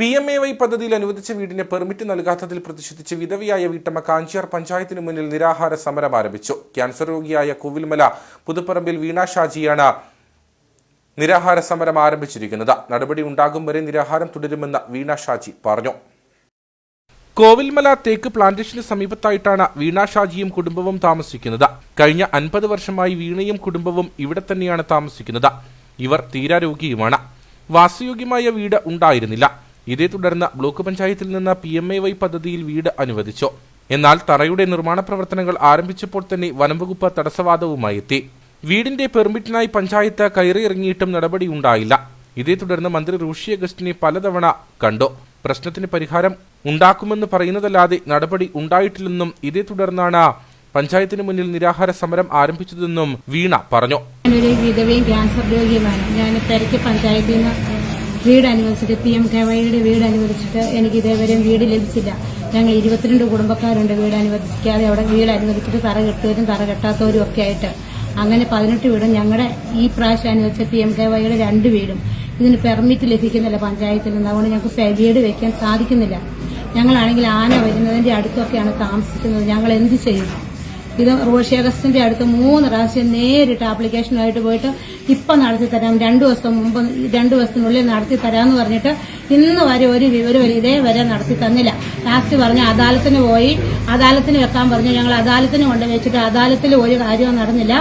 P M A Y പദ്ധതിയിൽ അനുവദിച്ച വീടിന് പെർമിറ്റ് നൽകാത്തതിൽ പ്രതിഷേധിച്ച് വിധവയായ വീട്ടമ്മ കാഞ്ചിയാർ പഞ്ചായത്തിനു മുന്നിൽ നിരാഹാര സമരം ആരംഭിച്ചു. ക്യാൻസർ രോഗിയായ കോവിൽമല പുതുപ്പറമ്പിൽ വീണ ഷാജിയാണ് നിരാഹാര സമരം ആരംഭിച്ചിരിക്കുന്നത്. നടപടി ഉണ്ടാകും വരെ നിരാഹാരം തുടരുമെന്ന് വീണ ഷാജി പറഞ്ഞു. കോവിൽമല തേക്ക് പ്ലാന്റേഷന് സമീപത്തായിട്ടാണ് വീണ ഷാജിയും കുടുംബവും താമസിക്കുന്നത്. കഴിഞ്ഞ അൻപത് വർഷമായി വീണയും കുടുംബവും ഇവിടെ തന്നെയാണ് താമസിക്കുന്നത്. ഇവർ തീരാരോഗിയുമാണ്. വാസയോഗ്യമായ വീട് ഉണ്ടായിരുന്നില്ല. ഇതേ തുടർന്ന് ബ്ലോക്ക് പഞ്ചായത്തിൽ നിന്ന് പി എം എ വൈ പദ്ധതിയിൽ വീട് അനുവദിച്ചു. എന്നാൽ തറയുടെ നിർമ്മാണ പ്രവർത്തനങ്ങൾ ആരംഭിച്ചപ്പോൾ തന്നെ വനംവകുപ്പ് തടസ്സവാദവുമായി എത്തി വീടിന്റെ പെർമിറ്റിനായി പഞ്ചായത്ത് കയറിയിറങ്ങിയിട്ടും നടപടിയുണ്ടായില്ല ഇതേ തുടർന്ന് മന്ത്രി റൂഷി അഗസ്റ്റിനെ പലതവണ കണ്ടു. പ്രശ്നത്തിന് പരിഹാരം ഉണ്ടാക്കുമെന്ന് പറയുന്നതല്ലാതെ നടപടി ഉണ്ടായിട്ടില്ലെന്നും ഇതേ തുടർന്നാണ് പഞ്ചായത്തിന് മുന്നിൽ നിരാഹാര സമരം ആരംഭിച്ചതെന്നും വീണ പറഞ്ഞു. ഞാനൊരു വിധവയും ക്യാൻസർ രോഗിയുമാണ്. ഞാൻ തിരക്ക് പഞ്ചായത്തിൽ നിന്ന് വീട് അനുവദിച്ചിട്ട് പി എം കെ വൈയുടെ വീട് അനുവദിച്ചിട്ട് എനിക്ക് ഇതേവരെയും വീട് ലഭിച്ചില്ല. ഞങ്ങൾ ഇരുപത്തിരണ്ട് കുടുംബക്കാരുണ്ട് വീട് അനുവദിക്കാതെ അവിടെ വീട് അനുവദിച്ചിട്ട് തറ കെട്ടുവരും തറ കെട്ടാത്തവരും ഒക്കെ ആയിട്ട്. അങ്ങനെ പതിനെട്ട് വീടും ഞങ്ങളുടെ ഈ പ്രാവശ്യം അനുവദിച്ച പി എം കെ വൈയുടെ രണ്ട് വീടും. ഇതിന് പെർമിറ്റ് ലഭിക്കുന്നില്ല പഞ്ചായത്തിൽ നിന്ന്. അതുകൊണ്ട് ഞങ്ങൾക്ക് വീട് വെക്കാൻ സാധിക്കുന്നില്ല. ഞങ്ങളാണെങ്കിൽ ആന വരുന്നതിന്റെ അടുത്തൊക്കെയാണ് താമസിക്കുന്നത്. ഞങ്ങൾ എന്ത് ചെയ്യും? ഇത് റോഷി അഗസ്റ്റിന്റെ അടുത്ത് മൂന്ന് പ്രാവശ്യം നേരിട്ട് ആപ്ലിക്കേഷനുമായിട്ട് പോയിട്ട് ഇപ്പം നടത്തി തരാം. രണ്ടു ദിവസം മുമ്പ് രണ്ടു ദിവസത്തിനുള്ളിൽ നടത്തി തരാമെന്ന് പറഞ്ഞിട്ട് ഇന്ന് വരെ ഒരു വിവരവും ഇതേവരെ നടത്തി തന്നില്ല. ലാസ്റ്റ് പറഞ്ഞ് അദാലത്തിന് പോയി. അദാലത്തിന് വെക്കാൻ പറഞ്ഞു. ഞങ്ങൾ അദാലത്തിന് കൊണ്ടുവച്ചിട്ട് അദാലത്തിൽ ഒരു കാര്യവും നടന്നില്ല.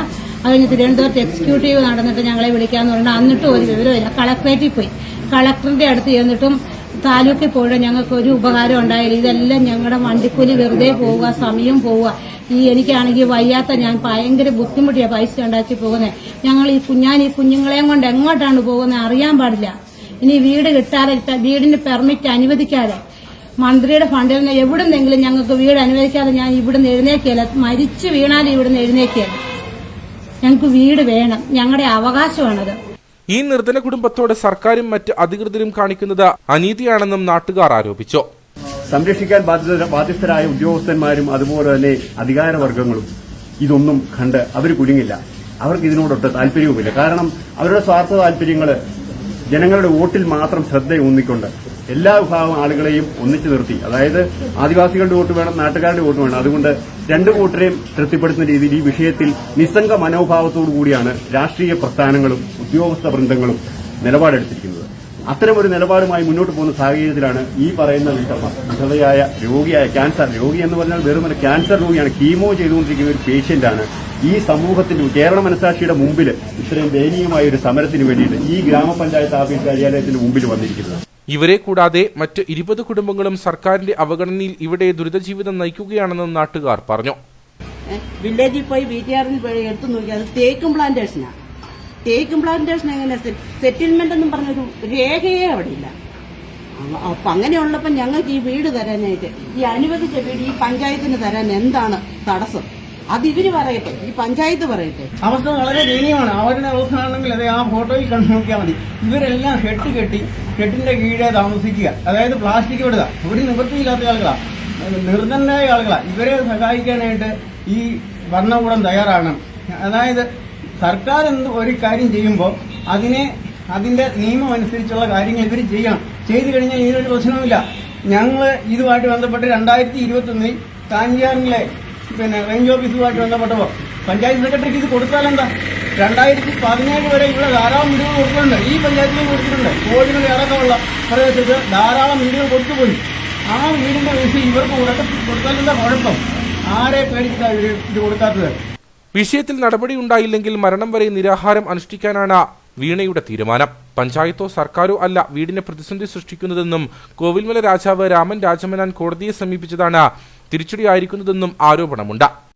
അത് കഴിഞ്ഞ് തിരുവനന്തപുരത്ത് എക്സിക്യൂട്ടീവ് നടന്നിട്ട് ഞങ്ങളെ വിളിക്കാന്ന് പറഞ്ഞിട്ട് എന്നിട്ടും ഒരു വിവരമില്ല കളക്ടറേറ്റിൽ പോയി. കളക്ടറിന്റെ അടുത്ത് ചെന്നിട്ടും താലൂക്കിൽ പോയിട്ട് ഞങ്ങൾക്ക് ഒരു ഉപകാരം ഉണ്ടായില്ല. ഇതെല്ലാം ഞങ്ങളുടെ വണ്ടിക്കൂലി വെറുതെ പോവുക സമയം പോവുക. ഈ എനിക്കാണെങ്കിൽ വയ്യാത്ത ഞാൻ ഭയങ്കര ബുദ്ധിമുട്ടിയാണ് പൈസ ഉണ്ടാക്കി പോകുന്നത്. ഞങ്ങൾ ഈ കുഞ്ഞാൻ ഈ കുഞ്ഞുങ്ങളെയും കൊണ്ട് എങ്ങോട്ടാണ് പോകുന്നത് അറിയാൻ പാടില്ല. ഇനി വീട് കിട്ടാതെ വീടിന് പെർമിറ്റ് അനുവദിക്കാതെ മന്ത്രിയുടെ ഫണ്ടിൽ നിന്ന് എവിടുന്നെങ്കിലും ഞങ്ങൾക്ക് വീട് അനുവദിക്കാതെ ഞാൻ ഇവിടുന്ന് എഴുന്നേക്കില്ല മരിച്ചു വീണാലും ഇവിടുന്ന് എഴുന്നേക്കില്ല ഞങ്ങൾക്ക് വീട് വേണം. ഞങ്ങളുടെ അവകാശമാണത്. ഈ നിർധന കുടുംബത്തോട് സർക്കാരും മറ്റ് അധികൃതരും കാണിക്കുന്നത് അനീതിയാണെന്നും നാട്ടുകാർ ആരോപിച്ചു. സംരക്ഷിക്കാൻ ബാധ്യസ്ഥരായ ഉദ്യോഗസ്ഥന്മാരും അതുപോലെ തന്നെ അധികാരവർഗങ്ങളും ഇതൊന്നും കണ്ട് അവർ കുടുങ്ങില്ല. അവർക്ക് ഇതിനോടൊട്ട് താല്പര്യവുമില്ല. കാരണം അവരുടെ സ്വാർത്ഥ താല്പര്യങ്ങൾ ജനങ്ങളുടെ വോട്ടിൽ മാത്രം ശ്രദ്ധയൂന്നിക്കൊണ്ട് എല്ലാ വിഭാഗം ആളുകളെയും ഒന്നിച്ചു നിർത്തി. അതായത് ആദിവാസികളുടെ വോട്ട് വേണം നാട്ടുകാരുടെ വോട്ട് വേണം. അതുകൊണ്ട് രണ്ടു കൂട്ടരെയും തൃപ്തിപ്പെടുത്തുന്ന രീതിയിൽ ഈ വിഷയത്തിൽ നിസ്സംഗ മനോഭാവത്തോടു കൂടിയാണ് രാഷ്ട്രീയ പ്രസ്ഥാനങ്ങളും ഉദ്യോഗസ്ഥ വൃന്ദങ്ങളും നിലപാടെടുത്തിരിക്കുന്നത്. അത്തരമൊരു നിലപാടുമായി മുന്നോട്ട് പോകുന്ന സാഹചര്യത്തിലാണ് ഈ പറയുന്ന വീട്ടമ്മ വിധവയായ രോഗിയായ ക്യാൻസർ. രോഗി എന്ന് പറഞ്ഞാൽ വെറും ഒരു ക്യാൻസർ രോഗിയാണ്. കീമോ ചെയ്തുകൊണ്ടിരിക്കുന്ന ഒരു പേഷ്യന്റാണ് ഈ സമൂഹത്തിന്റെ കേരള മനസാക്ഷിയുടെ മുമ്പിൽ ഇത്രയും ദയനീയമായ ഒരു സമരത്തിന് വേണ്ടിയിട്ട് ഈ ഗ്രാമപഞ്ചായത്ത് ഓഫീസ് കാര്യാലയത്തിന് മുമ്പിൽ വന്നിരിക്കുന്നത്. ഇവരെ കൂടാതെ മറ്റ് ഇരുപത് കുടുംബങ്ങളും സർക്കാരിന്റെ അവഗണനയിൽ ഇവിടെ ദുരിതജീവിതം നയിക്കുകയാണെന്ന് നാട്ടുകാർ പറഞ്ഞു. വില്ലേജിൽ പോയി ബി ടി ആറിൽ പോയി എടുത്തു നോക്കി. അത് തേക്കും പ്ലാന്റേഷനാണ് തേക്കും പ്ലാന്റേഷൻ എങ്ങനെ സെറ്റിൽമെന്റ് എന്നും പറഞ്ഞൊരു രേഖയെ അവിടെ ഇല്ല അപ്പൊ അങ്ങനെയുള്ളപ്പോ ഞങ്ങൾക്ക് ഈ വീട് തരാനായിട്ട് ഈ അനുവദിച്ച വീട് ഈ പഞ്ചായത്തിന് തരാൻ എന്താണ് തടസ്സം? അത് ഇവർ പറയട്ടെ ഈ പഞ്ചായത്ത് പറയട്ടെ. അവസ്ഥ വളരെ ദയനീയമാണ്. അവരുടെ അവസ്ഥ ആണെങ്കിൽ അതെ ആ ഫോട്ടോയിൽ കണ്ടു നോക്കിയാൽ മതി. ഇവരെല്ലാം ഹെഡ് കെട്ടി ഹെഡിന്റെ കീഴെ താമസിക്കുക. അതായത് പ്ലാസ്റ്റിക് വിടുക. ഒരു നിവൃത്തിയില്ലാത്ത ആളുകളാ. നിർദ്ധനായ ആളുകളാ. ഇവരെ സഹായിക്കാനായിട്ട് ഈ ഭരണകൂടം തയ്യാറാണ്. അതായത് സർക്കാർ എന്ത് ഒരു കാര്യം ചെയ്യുമ്പോൾ അതിനെ അതിന്റെ നിയമം അനുസരിച്ചുള്ള കാര്യങ്ങൾ ഇവർ ചെയ്യണം. ചെയ്തു കഴിഞ്ഞാൽ ഇതിനൊരു പ്രശ്നവുമില്ല. ഞങ്ങൾ ഇതുമായിട്ട് ബന്ധപ്പെട്ട് രണ്ടായിരത്തി ഇരുപത്തി ഒന്നിൽ കാഞ്ചിയാറിലെ പിന്നെ റേഞ്ച് ഓഫീസുമായിട്ട് ബന്ധപ്പെട്ടപ്പോൾ പഞ്ചായത്ത് സെക്രട്ടറിക്ക് ഇത് കൊടുത്താലെന്താ? രണ്ടായിരത്തി പതിനേഴ് വരെ ഇവിടെ ധാരാളം വീടുകൾ കൊടുത്തിട്ടുണ്ട്. ഈ പഞ്ചായത്തിൽ കൊടുത്തിട്ടുണ്ട്. കോഴികളെ അടക്കമുള്ള പ്രദേശത്ത് ധാരാളം വീടുകൾ കൊടുത്തുപോയി. ആ വീടിന്റെ വിഷയം ഇവർക്ക് കൊടുത്താലെന്താ കുഴപ്പം? ആരെ പേടിച്ചിട്ടാണ് ഇത് കൊടുക്കാത്തത്? വിഷയത്തിൽ നടപടി ഉണ്ടായില്ലെങ്കിൽ മരണം വരെ നിരാഹാരം അനുഷ്ഠിക്കാനാണ് വീണയുടെ തീരുമാനം. പഞ്ചായത്തോ സർക്കാരോ അല്ല വീടിനെ പ്രതിസന്ധി സൃഷ്ടിക്കുന്നതെന്നും കോവിൽമല രാജാവ് രാമൻ രാജമനാൻ കോടതിയെ സമീപിച്ചതാണ് തിരിച്ചടിയായിരിക്കുന്നതെന്നും ആരോപണമുണ്ട്